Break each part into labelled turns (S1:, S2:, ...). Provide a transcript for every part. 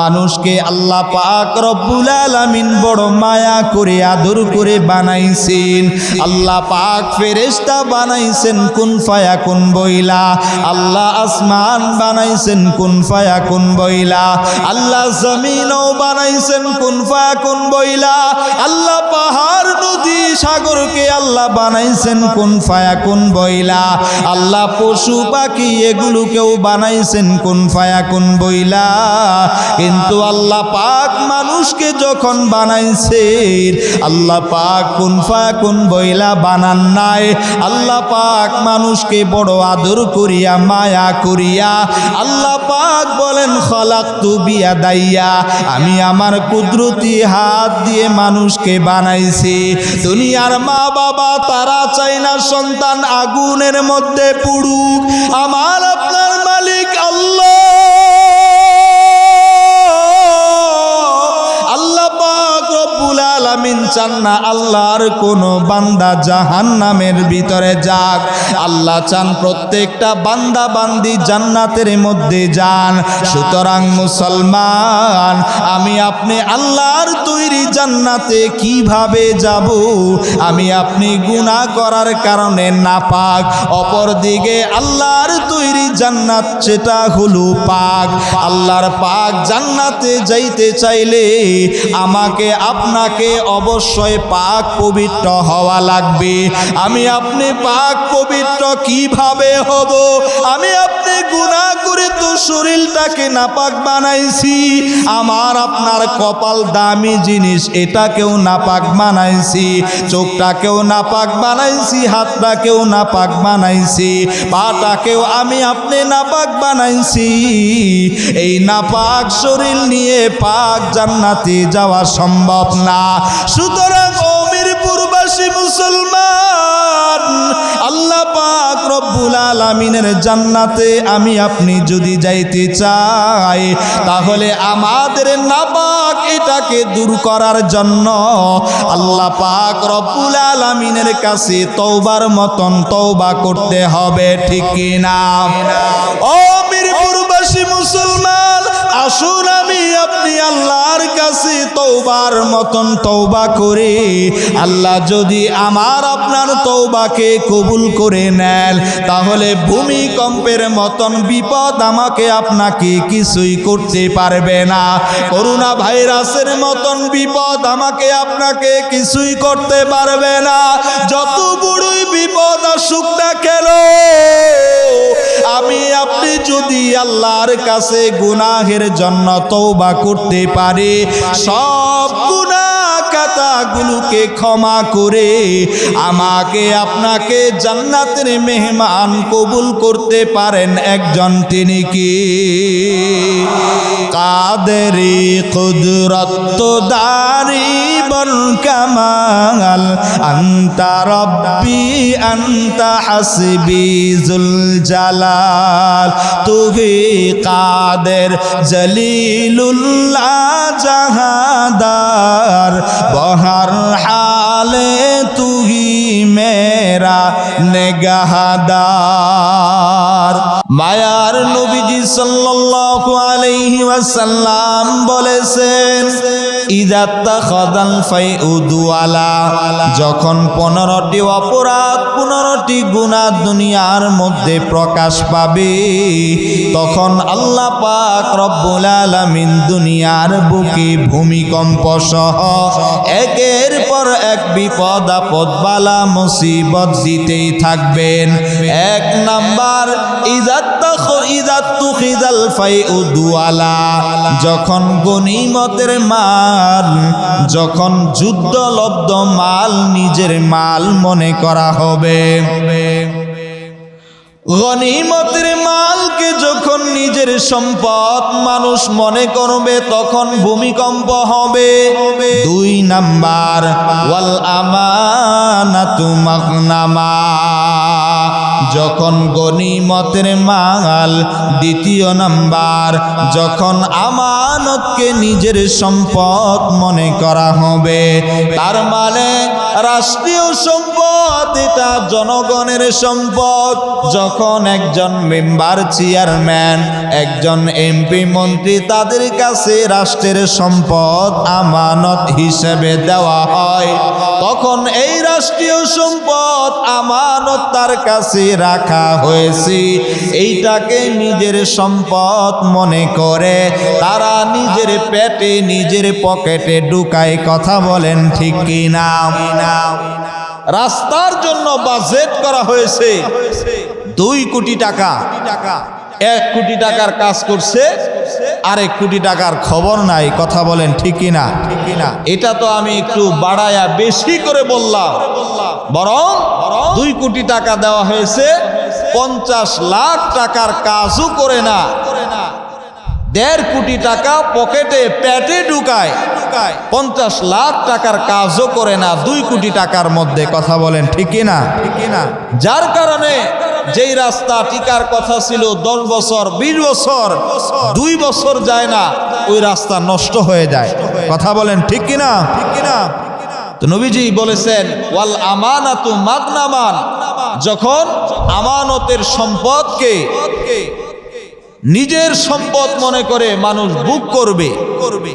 S1: মানুষকে আল্লাহ পাক রব্বুল আলামিন বড় মায়া করে, আদর করে বানাইছেন। আল্লাহ পাক ফেরেশতা বানাইছেন, কুন ফায়া, কুন বইলা। আল্লাহ আসমান বানাইছেন, কুন ফায়া, কুন বইলা। আল্লাহ জমিনও বানাইছেন, কুন ফায়া, কুন বইলা। আল্লাহ পাহাড়, নদী, সাগরকে আল্লাহ বানাইছেন, কোন ফায়া, কোন বইলা। আল্লাহ পশু, পাখি, এগুলোকেও বানাইছেন, কোন ফায়া, কোন বইলা। কিন্তু আল্লাহ পাক মানুষকে যখন বানাইছেন আল্লাহ পাক কোন ফায়া কোন বইলা বানান নাই। আল্লাহ পাক মানুষকে বড় আদর করিয়া, মায়া করিয়া, আল্লাহ পাক বলেন খলাক তু বিয়া দাইয়া আমি আমার কুদরতি হাত দিয়ে মানুষকে বানাইছি। দুনিয়ার মা বাবা তারা চাই না সন্তান আগুনের মধ্যে পুড়ুক। আমার আপনার মালিক আল্লাহ আলামিন চান না আল্লাহর কোন বান্দা জাহান্নামের ভিতরে যাক। আল্লাহ চান প্রত্যেকটা বান্দা বান্দি জান্নাতের মধ্যে যান। সুতরাং মুসলমান, আমি আপনি আল্লাহর তৈরি জান্নাতে কীভাবে যাব? আমি আপনি গুনাহ করার কারণে না পাক অপরদিকে আল্লাহর তৈরি জান্নাত সেটা হলো পাক। আল্লাহর পাক জান্নাতে যাইতে চাইলে আমাকে আপনাকে অবশ্যই পাক পবিত্র হওয়া লাগবে। আমি আপনি পাক পবিত্র কীভাবে হব? আমি আপনি তো শরীরটাকে নাপাক বানাইছি। আমার আপনার কপাল দামি জিনিস, এটাকেও নাপাক বানাইছি। চোখটাকেও নাপাক বানাইছি, হাতটাকেও নাপাক বানাইছি। পাটাকেও আমি আপনি নাপাক বানাইছি। এই নাপাক শরীর নিয়ে পাক জান্নাতে যাওয়া সম্ভব না। সুতরাং অমিরপুরবাসী মুসলমান, আল্লাহ পাক রব্বুল আলামিনের জান্নাতে আমি আপনি যদি যাইতে চাই, তাহলে আমাদের নাপাক এটাকে দূর করার জন্য আল্লাহ পাক রব্বুল আলামিনের কাছে তওবার মতন তওবা করতে হবে, ঠিক না ও আসুন আমি আপনি আল্লাহর কাছে তৌবার মতন তৌবা করে। আল্লাহ যদি আমার আপনার তৌবাকে কবুল করে নেন, তাহলে ভূমিকম্পের মতন বিপদ আমাকে আপনাকে কিছুই করতে পারবে না। করোনা ভাইরাসের মতন বিপদ আমাকে আপনাকে কিছুই করতে পারবে না। যত বড়ই বিপদ আসুক না কেন, আমি আপনি যদি আল্লাহর কাছে গুনাহের জন্য তৌবা করতে পারে। সব খাতাগুলোকে ক্ষমা করে আমাকে আপনাকে জান্নাতের মেহমান কবুল করতে পারেন একজন তিনি কি? কাদেরি কুদরত বল কামাল, আন্তা রব্বি, আন্তা হাসবি জুল জালাল। তুহি কাদের জলিলুল্লাহ জাহাদার, বহর হালে তুহি মেরা নেগাহাদার। মায়ার নবীজি সাল্লাল্লাহু আলাইহি ওয়াসাল্লাম বলেছেন যখন পনেরোটি অপরাধ, পনেরোটি গুণা দুনিয়ার মধ্যে প্রকাশ পাবে, তখন আল্লাহ পাক রব্বুল আলামিন দুনিয়ার বুকে ভূমিকম্প সহ একের পর এক বিপদ, আপদ, বালা, মুসিবত দিতেই থাকবেন। এক নাম্বার ইজাত্তা যখন গনিমতের মাল, যখন যুদ্ধলব্ধ মাল নিজের মাল মনে করা হবে। গনিমতের মালকে যখন নিজের সম্পদ মানুষ মনে করবে, তখন ভূমিকম্প হবে। দুই নাম্বার, ওয়াল আমানাতু মাগনামা। যখন গনিমতের মাল দ্বিতীয় নাম্বার, যখন আমানতকে নিজের সম্পদ মনে করা হবে, তার মানে রাষ্ট্রীয় সম্পদ এটা জনগণের সম্পদ। যখন একজন মেম্বার চেয়ারম্যান, একজন এমপি মন্ত্রী তাদের কাছে রাষ্ট্রের সম্পদ আমানত হিসেবে দেওয়া হয়, তখন এই রাষ্ট্রীয় সম্পদ আমানত তার কাছে রাখা হয়েছে। এইটাকে নিজের সম্পদ মনে করে তারা নিজের পেটে, নিজের পকেটে ঢুকায়। কথা বলেন ঠিক কি না? রাস্তার জন্য বাজেট করা হয়েছে। দুই কোটি টাকা। এক কোটি টাকার কাজ করছে, আরেক কোটি টাকার খবর নাই, কথা বলেন ঠিক না না এটা তো আমি একটু বাড়ায়া বেশি করে বললাম। বরং দুই কোটি টাকা দেওয়া হয়েছে, পঞ্চাশ লাখ টাকার কাজও করে না। দেড় কোটি টাকা পকেটে পেটে ঢুকায়। ঢুকায় পঞ্চাশ লাখ টাকার কাজও করে না, দুই কোটি টাকার মধ্যে কথা বলেন ঠিকই না ঠিকই না? যার কারণে যেই রাস্তা টিকার কথা ছিল দশ বছর, বিশ বছর, দুই বছর যায় না, ওই রাস্তা নষ্ট হয়ে যায়। কথা বলেন, ঠিক কিনা ঠিক কিনা তো নবীজি বলেছেন, ওয়াল আমানাতু মাগনামান। যখন আমানতের সম্পদকে নিজের সম্পদ মনে করে মানুষ বুক করবে। করবে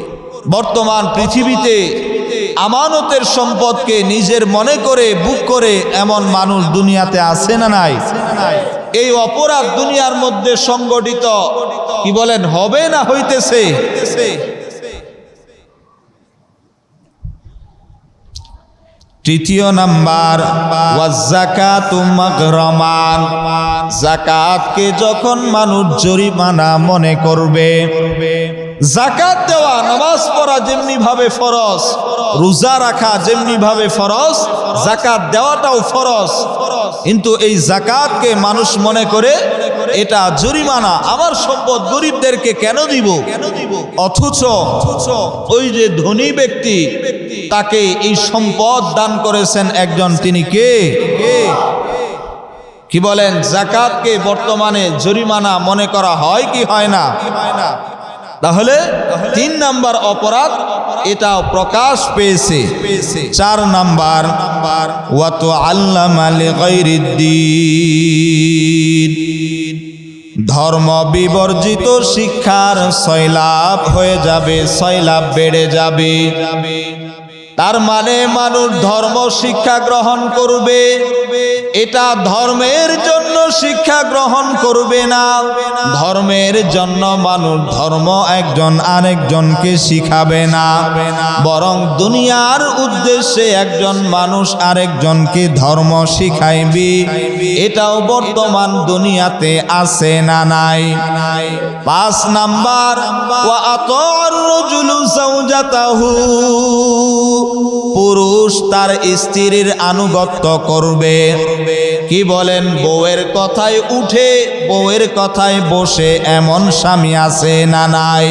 S1: বর্তমান পৃথিবীতে আমানতের সম্পদকে নিজের মনে করে বুক করে এমন মানুষ দুনিয়াতে আছে না নাই? এই অপরাধ দুনিয়ার মধ্যে সংগঠিত, কি বলেন, হবে না হইতেছে? তৃতীয় নাম্বার ওয়াজ্জাকাতু মাগরামান। জাকাতকে যখন মানুষ জরিমানা মনে করবে জাকাত দেওয়া, নামাজ পড়া যেমনি ভাবে ফরজ, রোজা রাখা যেমনি ভাবে ফরজ জাকাত দেওয়াটাও ফরজ। কিন্তু এই জাকাতকে মানুষ মনে করে এটা জরিমানা। আমার সম্পদ গরিবদেরকে কেন দিব? কেন দিব? অথচ ওই যে ধনী ব্যক্তি তাকে এই সম্পদ দান করেছেন একজন তিনি কে? কে? কি বলেন? জাকাতকে বর্তমানে জরিমানা মনে করা হয় কি হয় না। তাহলে তিন নাম্বার অপরাধ এটা প্রকাশ পেয়েছে। চার নাম্বার ওয়াত আল্লামালে ধর্ম বিবর্জিত শিক্ষার সয়লাভ হয়ে যাবে, সয়লাভ বেড়ে যাবে। তার মানে মানুষ ধর্ম শিক্ষা গ্রহণ করবে, এটা ধর্মের জন্য শিক্ষা গ্রহণ করবে না। ধর্মের জন্য মানুষ ধর্ম একজন আরেকজনকে শিখাবে না। বরং দুনিয়ার উদ্দেশ্যে একজন মানুষ আরেকজনকে ধর্ম শিখাইবি। এটাও বর্তমান দুনিয়াতে আছে না নাই। পাঁচ নাম্বার পুরুষ তার স্ত্রীর আনুগত্য করবে। কি বলেন বউয়ের কথায় উঠে, বউয়ের কথায় বসে এমন স্বামী আছে না নাই?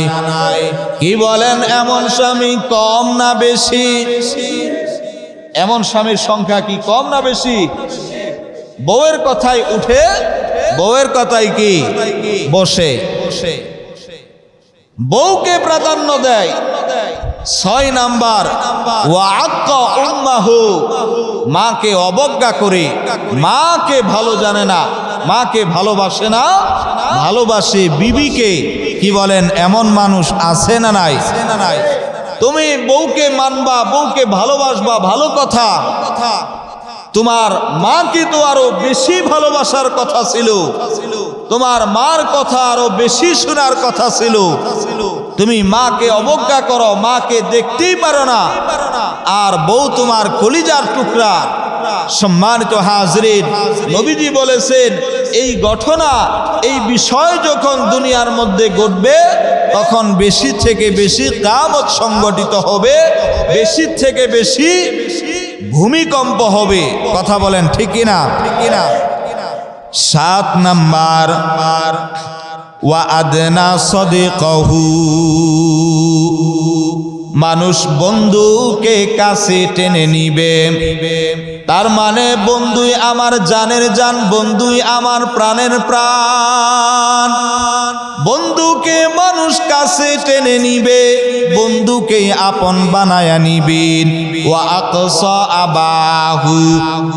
S1: কি বলেন, এমন স্বামী কম না বেশি? এমন স্বামীর সংখ্যা কি কম না বেশি? বউয়ের কথায় উঠে, বউয়ের কথায় কি বসে? বউকে প্রাধান্য দেয়। ছয় নাম্বার মাকে অবজ্ঞা করে। মাকে ভালো জানে না, মাকে ভালোবাসে না, ভালোবাসে বিবিকে। কি বলেন, এমন মানুষ আছে না নাই? তুমি বউকে মানবা, বউকে ভালোবাসবা, ভালো কথা কথা। তোমার মাকে তো আরও বেশি ভালোবাসার কথা ছিল। তোমার মার কথা আরও বেশি শোনার কথা ছিল। তুমি মাকে অবজ্ঞা করো, মাকে দেখতেই পারো না। আর বউ তোমার কলিজার টুকরা। সম্মানিত হাজরিন, নবীজি বলেছেন, এই ঘটনা, এই বিষয় যখন দুনিয়ার মধ্যে ঘটবে, তখন বেশি থেকে বেশি কামত সংগঠিত হবে, বেশি থেকে বেশি ভূমিকম্প হবে। কথা বলেন ঠিক কিনা? ঠিক কিনা সাত নাম্বার। ওয়া আদনা সদিকহু। মানুষ বন্ধুকে কাছে টেনে নিবে। তার মানে বন্ধুই আমার জানের জান, বন্ধুই আমার প্রাণের প্রাণ। বন্ধুকে মানুষ কাছে টেনে নিবে বন্ধুকে আপন বানায়া নিবেন ওয়া আকসা আবাহু,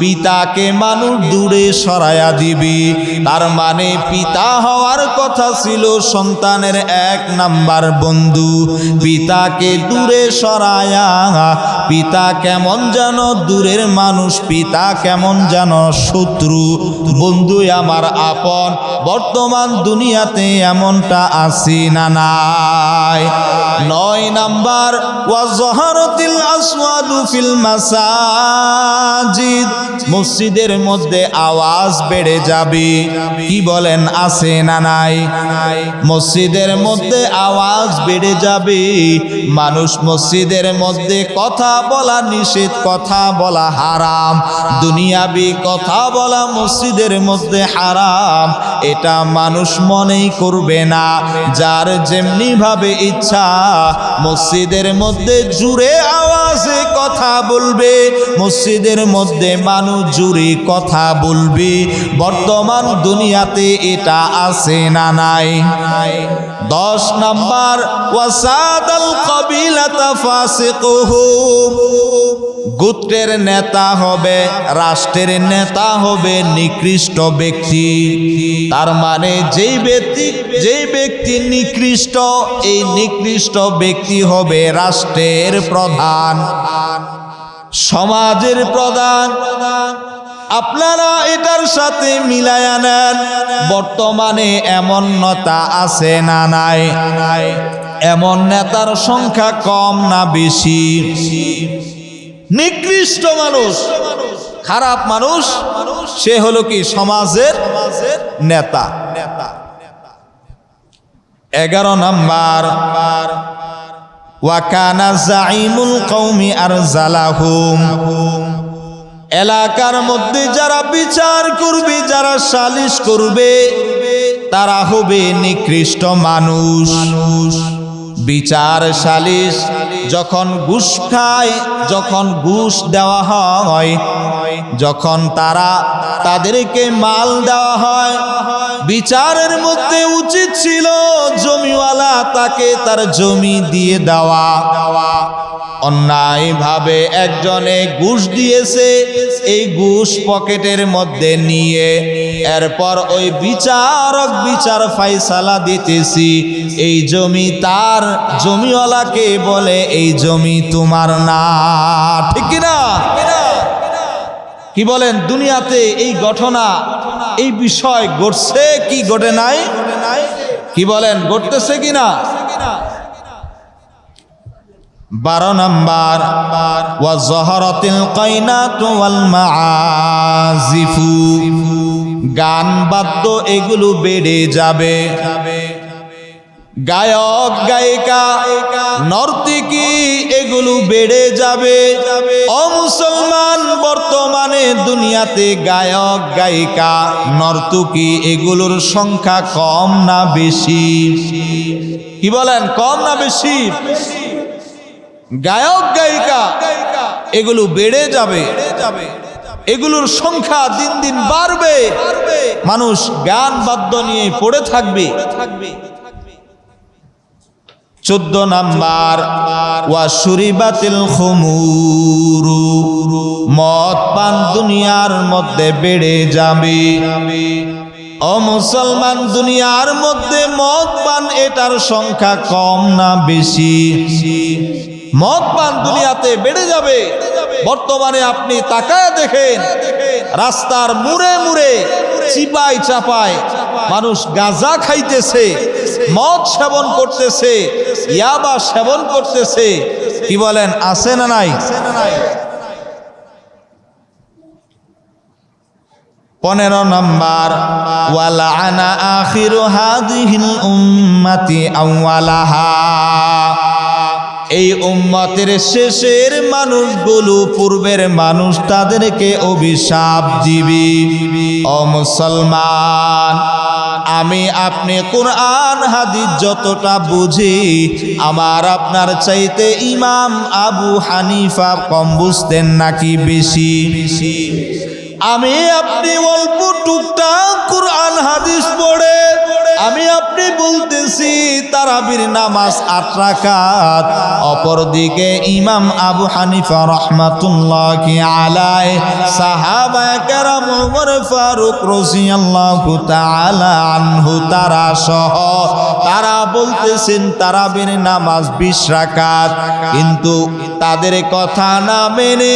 S1: পিতাকে মানুষ দূরে সরায়া দিবে। তার মানে পিতা হওয়ার কথা ছিল সন্তানের এক নাম্বার বন্ধু। পিতাকে দূরে সরায়া, পিতা কেমন যেন দূরের মানুষ, পিতা কেমন যেন শত্রু। বন্ধু আমার আপন, বর্তমান দুনিয়াতে এমনটা আসি না নাই। নয় নাম্বার ওয়াজহারতিল আসওয়াদু ফিল মাসাজিদ। মসজিদের মধ্যে আওয়াজ বেড়ে যাবে। কি বলেন, আছে না নাই? মসজিদের মধ্যে আওয়াজ বেড়ে যাবে। মানুষ মসজিদের মধ্যে কথা বলা নিষেধ, কথা বলা হারাম। দুনিয়াবি কথা বলা মসজিদের মধ্যে হারাম। এটা মানুষ মনেই করবে না। যার যেমনি ভাবে ইচ্ছা মসজিদের মধ্যে জুড়ে আওয়াজে কথা বলবে, মসজিদের মধ্যে মানুষ জুড়ে কথা বলবে। বর্তমান দুনিয়াতে এটা আছে না নাই? দশ নাম্বার ওয়াসাদাল কবিলাতা ফাসিকুহুম গোত্রের নেতা হবে, রাষ্ট্রের নেতা হবে নিকৃষ্ট ব্যক্তি। তার মানে যেই ব্যক্তি যেই ব্যক্তি নিকৃষ্ট, এই নিকৃষ্ট ব্যক্তি হবে রাষ্ট্রের প্রধান। সমাজের প্রধান। আপনারা এটার সাথে মিলায়া নেন, বর্তমানে এমন নেতা আছে না নাই? এমন নেতার সংখ্যা কম না বেশি? নিকৃষ্ট মানুষ, খারাপ মানুষ, সে হলো কি সমাজের সমাজের নেতা। এগারো নাম্বার ওয়াকানা জাইমুল কৌমি আর জালাহুম এলাকার মধ্যে যারা বিচার করবে, যারা সালিশ করবে, তারা হবে নিকৃষ্ট মানুষ। বিচার সালিশ যখন ঘুষ খায়, যখন ঘুষ দেওয়া হয়, যখন তারা তাদেরকে মাল দেওয়া হয়, বিচারের মধ্যে উচিত ছিল জমিওয়ালা তাকে তার জমি দিয়ে দেওয়া। অন্যায়ভাবে একজনে ঘুষ দিয়েছে, এই ঘুষ পকেটের মধ্যে নিয়ে এরপর ওই বিচারক বিচার ফাইসালা দিতেছি, এই জমি তার জমিওয়ালাকে বলে, এই জমি তোমার না। ঠিক না কি বলেন, দুনিয়াতে এই ঘটনা, এই বিষয় ঘটছে কি ঘটে নাই? কি বলেন, ঘটতেছে কি না বারো নাম্বার, ওয়া জহরতিল কাইনাতু ওয়াল গান বাদ্য এগুলো বেড়ে যাবে। গায়ক, গায়িকা, নর্তকী এগুলো বেড়ে যাবে। অমুসলমান বর্তমানে দুনিয়াতে গায়ক, গায়িকা, নর্তকী এগুলোর সংখ্যা কম না বেশি? কি বলেন, কম না বেশি? গায়ক, গায়িকা, এগুলো বেড়ে যাবে। এগুলোর সংখ্যা দিন দিন বাড়বে। মানুষ গান বাদ্য নিয়ে পড়ে থাকবে। চোদ্দ নাম্বার, ওয়া সুরিবাতিল খুমুরু। মদ পান দুনিয়ার মধ্যে বেড়ে যাবে। ও মুসলমান, দুনিয়ার মধ্যে মদ পান, এটার সংখ্যা কম না বেশি? মদ পান দুনিয়াতে বেড়ে যাবে। বর্তমানে আপনি তাকায় দেখেন, রাস্তার মুড়ে মুড়ে চিপাই চাপায় মানুষ গাঁজা খাইতেছে, মদ সেবন করতেছে, ইয়াবা সেবন করতেছে। কি বলেন, আছে না নাই? পনেরো নম্বর ওয়ালা আনা আখির হাদিহিল উম্মাতি আউয়ালাহা এই উম্মতের শেষের মানুষগুলো পূর্বের মানুষ তাদেরকে অভিশাপ দিবি। ও মুসলমান, আমি আপনি কোরআন, হাদিস যতটা বুঝি, আমার আপনার চাইতে ইমাম আবু হানিফা কম বুঝতেন নাকি বেশি? বেশি আমি আপনি অল্প টুকটাক কোরআন, হাদিস পড়ে, আমি আপনি বলতেছি, তারাবির নামাজ আট রাকাত। অপরদিকে ইমাম আবু হানিফা রহমাতুল্লাহ আলাই সাহাবা কেরাম ওমর ফারুক রাদিয়াল্লাহু তাআলা আনহু, তারা সহ তারা বলতেছেন, তারাবির নামাজ বিশ রাকাত। কিন্তু তাদের কথা না মেনে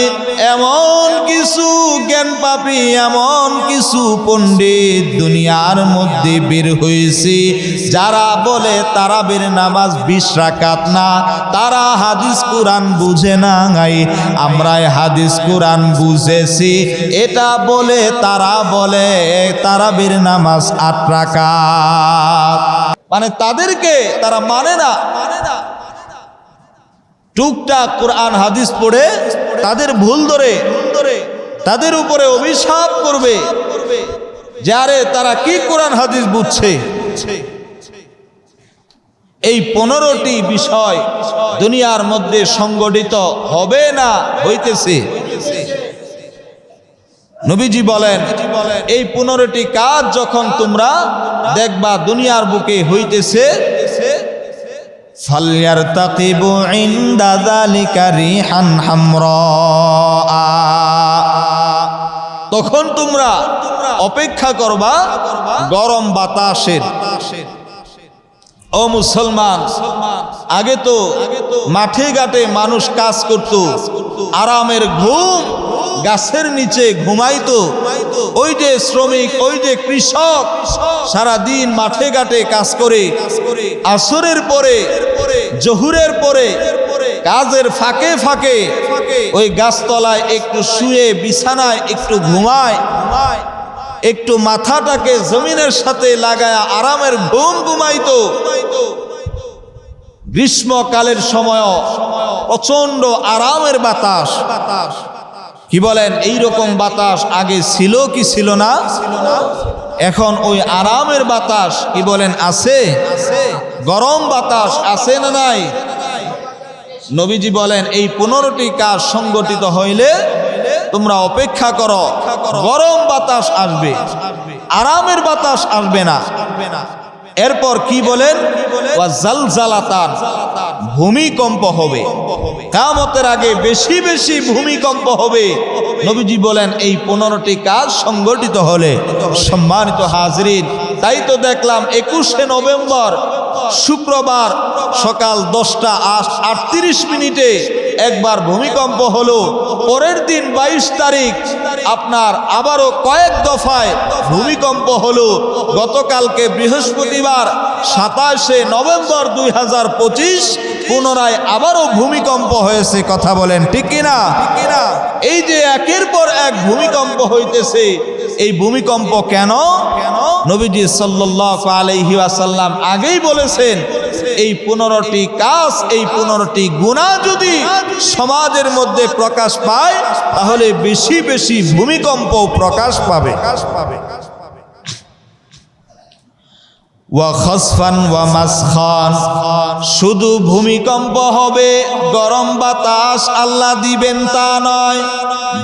S1: এমন কিছু জ্ঞান পাপি, এমন কিছু পণ্ডিত দুনিয়ার মধ্যে বের হয়েছে। যারা বলে তারাবির নামাজ বিশ রাকাত না, তারা হাদিস কোরআন বুঝে না গাই আমরাই হাদিস কোরআন বুঝেছি। এটা বলে তারা বলে তারাবির নামাজ আট রাকাত। মানে তাদেরকে তারা মানে না। টুকটাক কোরআন, হাদিস পড়ে তাদের ভুল ধরে, তাদের উপরে অভিশাপ করবে। যারে তারা কি কোরআন, হাদিস বুঝছে? এই পনেরোটি বিষয় দুনিয়ার মধ্যে সংগঠিত হবে না হইতেছে। নবীজি বলেন, এই পনেরোটি কাজ যখন তোমরা দেখবা দুনিয়ার বুকে হইতেছে তখন তোমরা অপেক্ষা করবা গরম বাতাসের ও মুসলমান, আগে তো মাঠে ঘাটে মানুষ কাজ করত, আরামের ঘুম গাছের নিচে ঘুমাইতো। ওই যে শ্রমিক, ওই যে কৃষক সারা দিন মাঠে ঘাটে কাজ করে। আসরের পরে, জহুরের পরে, কাজের ফাঁকে ফাঁকে ওই গাছতলায় একটু শুয়ে, বিছানায় একটু ঘুমায়। একটু মাথাটাকে জমিনের সাথে লাগায় আরামের ঘুম ঘুমাইতো। গ্রীষ্মকালের সময় প্রচণ্ড আরামের বাতাস। বাতাস কি বলেন এই রকম বাতাস আগে ছিল কি ছিল না? এখন ওই আরামের বাতাস, কি বলেন, আছে? গরম বাতাস আছে না নাই? নবীজি বলেন, এই পনেরোটি কাজ সংগঠিত হইলে তোমরা অপেক্ষা করো, গরম বাতাস আসবে, আরামের বাতাস আসবে না। এরপর কি বলেন? ভূমিকম্প হবে। কামতের আগে বেশি বেশি ভূমিকম্প হবে। নবীজি বলেন, এই পনেরোটি কাজ সংগঠিত হলে সম্মানিত হাজরিন, তাই তো দেখলাম একুশে নভেম্বর শুক্রবার সকাল দশটা আটত্রিশ মিনিটে একবার ভূমিকম্প হলো। পরের দিন বাইশ তারিখ আপনার আবারও কয়েক দফায় ভূমিকম্প হলো। গতকালকে বৃহস্পতিবার সাতাশে নভেম্বর দুই হাজার পঁচিশ পুনরায় আবারও ভূমিকম্প হয়েছে, কথা বলেন, ঠিক কিনা? এই যে একের পর এক ভূমিকম্প হইতেছে, এই ভূমিকম্প কেন? কেন নবীজি সাল্লাহ আলহি আগেই বলেছেন, এই পনেরোটি কাজ, এই পনেরোটি গুণা যদি সমাজের মধ্যে প্রকাশ পায়, তাহলে বেশি বেশি ভূমিকম্প প্রকাশ পাবে পাবে। শুধু ভূমিকম্প হবে, গরম বাতাস আল্লাহ দিবেন তা নয়।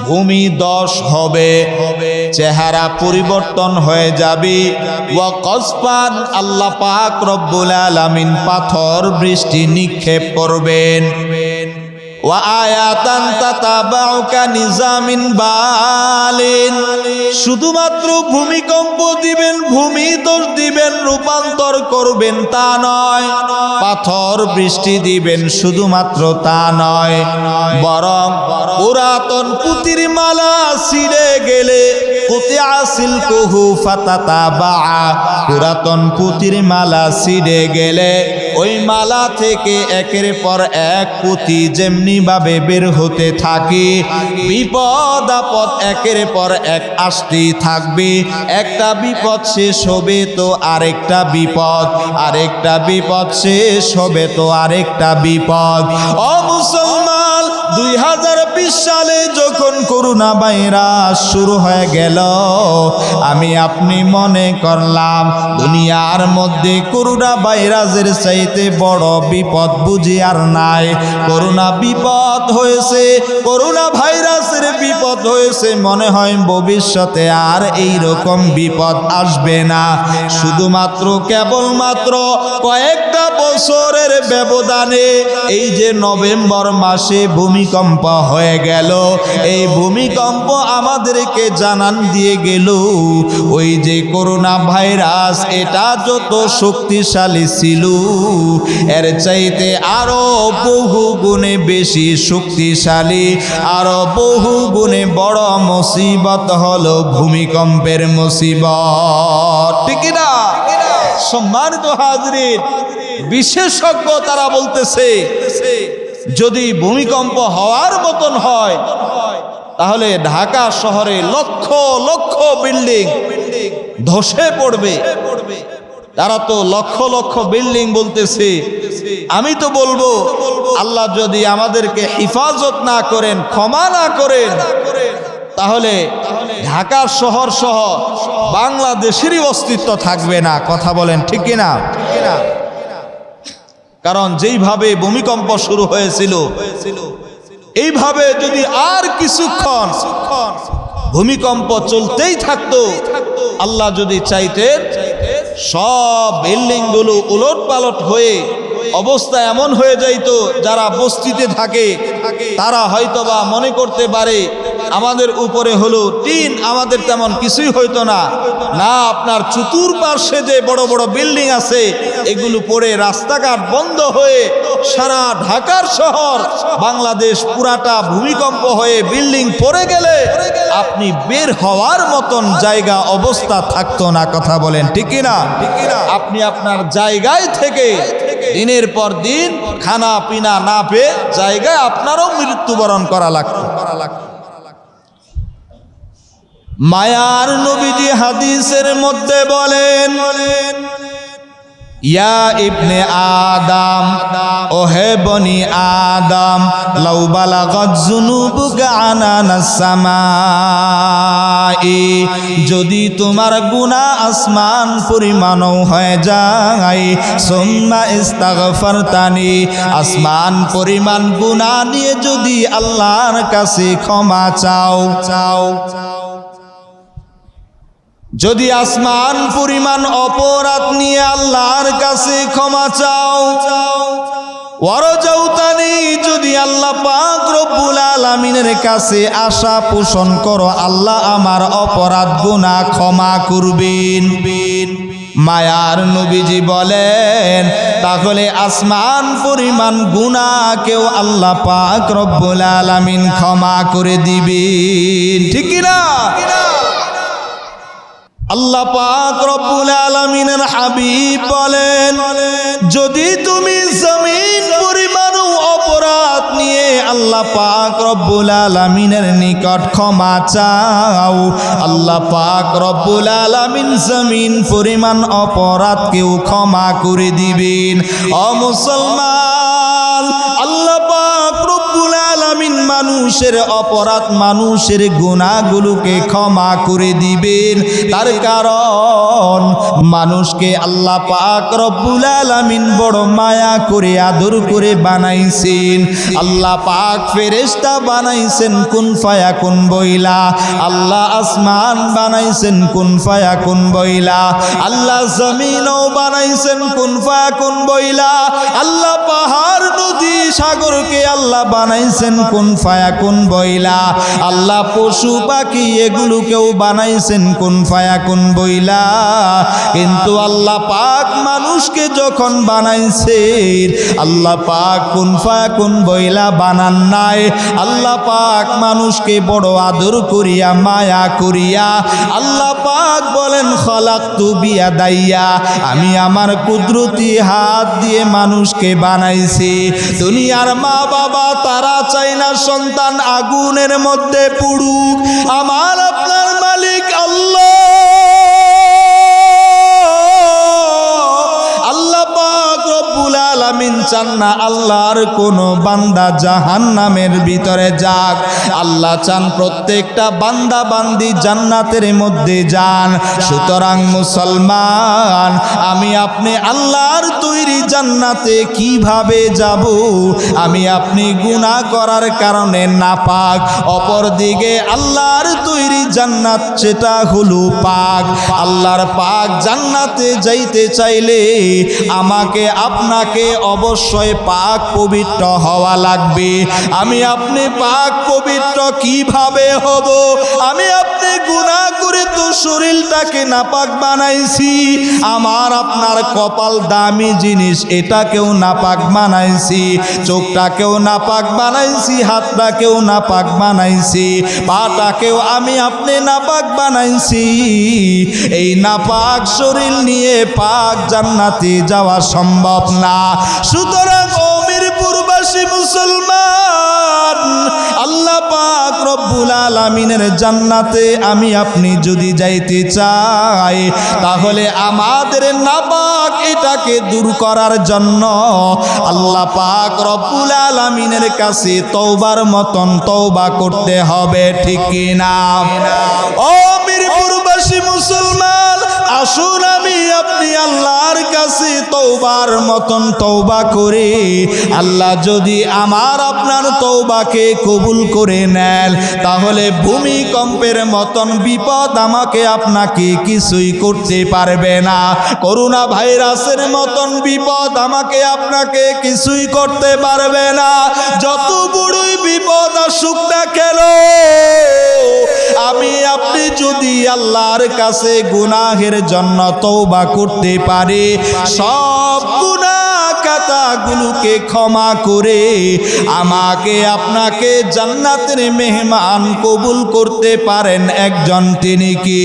S1: ভূমি দশ হবে, চেহারা পরিবর্তন হয়ে যাবে। ওয়া আল্লাহ পাক রব্বুল আলামিন পাথর বৃষ্টি নিক্ষেপ করবেন। শুধুমাত্র ভূমিকম্প দিবেন, ভূমি দোষ দিবেন, রূপান্তর করবেন তা নয়। পাথর বৃষ্টি দিবেন, শুধুমাত্র তা নয়। বরং পুরাতন পুতির মালা ছিঁড়ে গেলে পুরাতন পুতির মালা ছিঁড়ে গেলে ওই মালা থেকে একের পর এক পুঁতি যেমনি ভাবে বের হতে থাকে। বিপদ আপদ একের পর এক আসতেই থাকবে। একটা বিপদ শেষ হবে তো আরেকটা বিপদ। আরেকটা বিপদ শেষ হবে তো আরেকটা বিপদ। ও মুসলমান! দুই সালে যখন করোনা ভাইরাস শুরু হয়ে গেল, আমি আপনি মনে করলাম, দুনিয়ার মধ্যে করোনা ভাইরাসের চাইতে বড় বিপদ বুঝি আর নাই। করোনা বিপদ হয়েছে করোনা ভাইরাসের বিপদ হয়েছে, মনে হয় ভবিষ্যতে আর এই রকম বিপদ আসবে না। শুধুমাত্র কেবলমাত্র কয়েকটা বছরের ব্যবধানে এই যে নভেম্বর মাসে ভূমিকম্প হয়ে গেল, এই ভূমিকম্প আমাদেরকে জানান দিয়ে গেল, ওই যে করোনা ভাইরাস, এটা যত শক্তিশালী ছিল, এর চাইতে আরও বহু গুণে বেশি শক্তিশালী, আরও বহু গুণে বড় মুসিবত হলো ভূমিকম্পের মুসিবত। ঠিক না সম্মানিত হাজরিন, বিশেষজ্ঞ তারা বলতেছে, যদি ভূমিকম্প হওয়ার মতন হয়, তাহলে ঢাকা শহরে লক্ষ লক্ষ বিল্ডিং ধসে পড়বে। তারা তো লক্ষ লক্ষ বিল্ডিং বলতেছে, আমি তো বলব আল্লাহ যদি আমাদেরকে হিফাজত না করেন, ক্ষমা না করেন, তাহলে ঢাকার শহর সহ বাংলাদেশেরই অস্তিত্ব থাকবে না। কথা বলেন ঠিক কিনা? কারণ যেইভাবে ভূমিকম্প শুরু হয়েছিল, এইভাবে যদি আর কিছুক্ষণ ভূমিকম্প চলতেই থাকতো, আল্লাহ যদি চাইতেন, সব বিল্ডিংগুলো উলট পালট হয়ে অবস্থা এমন হয়ে যাইত, যারা বস্তিতে থাকে, তারা হয়তোবা মনে করতে পারে, আমাদের উপরে হলো টিন, আমাদের তেমন কিছুই হইতো না। না, আপনার চতুর্পার্শ্বে যে বড় বড় বিল্ডিং আছে, এগুলো পড়ে রাস্তাঘাট বন্ধ হয়ে সারা ঢাকার শহর, বাংলাদেশ পুরাটা ভূমিকম্প হয়ে বিল্ডিং পড়ে গেলে আপনি বের হওয়ার মতন জায়গা, অবস্থা থাকতো না, কথা বলেন, ঠিক না আপনি আপনার জায়গায় থেকে দিনের পর দিন খানা পিনা না পেয়ে জায়গায় আপনারও মৃত্যুবরণ করা লাগতো। মায়ার নবীজি হাদিসের মধ্যে বলেন বলেন ইয়া ইবনে যদি তোমার গুনাহ আসমান পরিমাণও হয়ে যায়, সুম্মা আসমান পরিমাণ গুনাহ নিয়ে যদি আল্লাহর কাছে ক্ষমা চাও চাও যদি আসমান পরিমাণ অপরাধ নিয়ে আল্লাহর কাছে ক্ষমা চাও ওয়ারজাউতানি যদি আল্লাহ পাক রব্বুল আলামিনের কাছে আশা পোষণ করো, আল্লাহ আমার অপরাধ গুনাহ ক্ষমা করবেন। মায়ার নবীজি বলেন, তাহলে আসমান পরিমাণ গুনাহ কেউ আল্লাহ পাক রব্বুল আলামিন ক্ষমা করে দিবেন। ঠিক না আল্লাহ পাক রব্বুল আলামিনের হাবিব বলেন, যদি তুমি জমিন পরিমাণ অপরাধ নিয়ে আল্লাহ পাক রব্বুল আলামিনের নিকট ক্ষমা চাও, আল্লাহ পাক রব্বুল আলামিন জমিন পরিমাণ অপরাধ কেউ ক্ষমা করে দিবেন। অ মুসলমান মানুষের অপরাধ, মানুষের গুনাহগুলোকে ক্ষমা করে দিবেন। তার কারণ, মানুষকে আল্লাহ পাক রব্বুল আলামিন বড় মায়া করে, আদর করে বানাইছেন। আল্লাহ পাক ফেরেশতা বানাইছেন, কোন ফায়া, কোন বইলা। আল্লাহ আসমান বানাইছেন, কোন ফায়া, কোন বইলা। আল্লাহ জমিনও বানাইছেন, কোন ফায়া, কোন বইলা। আল্লাহ পাহাড়, নদী, সাগরকে আল্লাহ বানাইছেন, কোন ফায়া কোন বইলা। আল্লাহ পশু পাখি এগুলোকেও বানাইছেন কোন ফায়া কোন বইলা। কিন্তু আল্লাহ পাক মানুষকে যখন বানাইছেন, আল্লাহ পাক কোন ফায়া কোন বইলা বানান নাই। আল্লাহ পাক মানুষকে বড় আদর করিয়া, মায়া করিয়া, আল্লাহ পাক বলেন খলাক তু বিয়া দাইয়া আমি আমার কুদরতি হাত দিয়ে মানুষকে বানাইছি। দুনিয়ার মা বাবা তারা চাই না সন্তান আগুনের মধ্যে পুড়ুক। আমার আপনার মালিক আল্লাহ। আলামিন চান না, আল্লাহর কোনো বান্দা জাহান নামের ভিতরে যাক। আল্লাহ চান প্রত্যেকটা বান্দা বান্দি জান্নাতের মধ্যে যান। সুতরাং মুসলমান, আমি আপনি আল্লাহর তৈরি জান্নাতে কীভাবে যাব? আমি আপনি গুনাহ করার কারণে না পাক অপরদিকে আল্লাহর তৈরি জান্নাত সেটা হলো পাক। আল্লাহর পাক জান্নাতে যাইতে চাইলে আমাকে আপনাকে অবশ্যই পাক পবিত্র হওয়া লাগবে। আমি আপনি পাক পবিত্র কীভাবে হব? আমি আপনি গুনাহ করে তো শরীরটাকে নাপাক বানাইছি। আমার আপনার কপাল দামি জিনিস, এটাকেও নাপাক বানাইছি। চোখটাকেও নাপাক বানাইছি, হাতটাকেও নাপাক বানাইছি। পাটাকেও আমি আপনি নাপাক বানাইছি। এই নাপাক শরীর নিয়ে পাক জান্নাতে যাওয়া সম্ভব না। সুতরাং অমিরপুরবাসী মুসলমান, আল্লাহ পাক রব্বুল আলামিনের জান্নাতে আমি আপনি যদি যাইতে চাই, তাহলে আমাদের নাপাক এটাকে দূর করার জন্য আল্লাহ পাক রব্বুল আলামিনের কাছে তওবার মতন তওবা করতে হবে, ঠিক কি না ও মিরপুরবাসী মুসলমান আসুন আমি আপনি আল্লাহর কাছে তৌবার মতন তৌবা করে। আল্লাহ যদি আমার আপনার তৌবাকে কবুল করে নেন, তাহলে ভূমিকম্পের মতন বিপদ আমাকে আপনাকে কিছুই করতে পারবে না। করোনা ভাইরাসের মতন বিপদ আমাকে আপনাকে কিছুই করতে পারবে না। যত বড়ই বিপদ আসুক না কেন আমি, আপনি যদি আল্লাহর কাছে গুনাহের জন্য তৌবা করতে পারি, সব গুনাহ কাতাগুলোকে ক্ষমা করে আমাকে আপনাকে জান্নাতের মেহমান কবুল করতে পারেন একজন তিনি কি?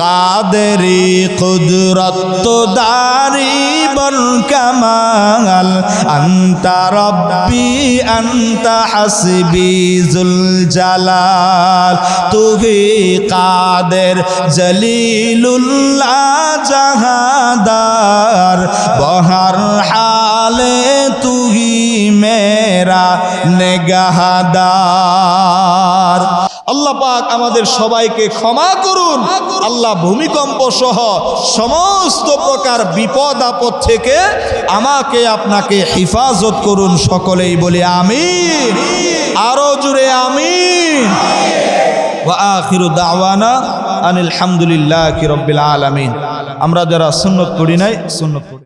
S1: কাদেরি কুদরত দারি বল কামাল আন্তা রব্বি আন্তা হাসবি জুল জালাল তুহি কাদের জলিলুল্লাহ জাহাদার বহর হালে তুহি মেরা নেগাহাদার। আল্লাহ পাক আমাদের সবাইকে ক্ষমা করুন। আল্লাহ ভূমিকম্প সহ সমস্ত প্রকার বিপদ আপদ থেকে আমাকে আপনাকে হেফাজত করুন সকলেই বলে আমি আরও জুড়ে আখিরু দাওয়ানা আনিল হামদুলিল্লাহ রব্বিল আলামিন। আমরা যারা সুন্নত করি নাই, সুন্নত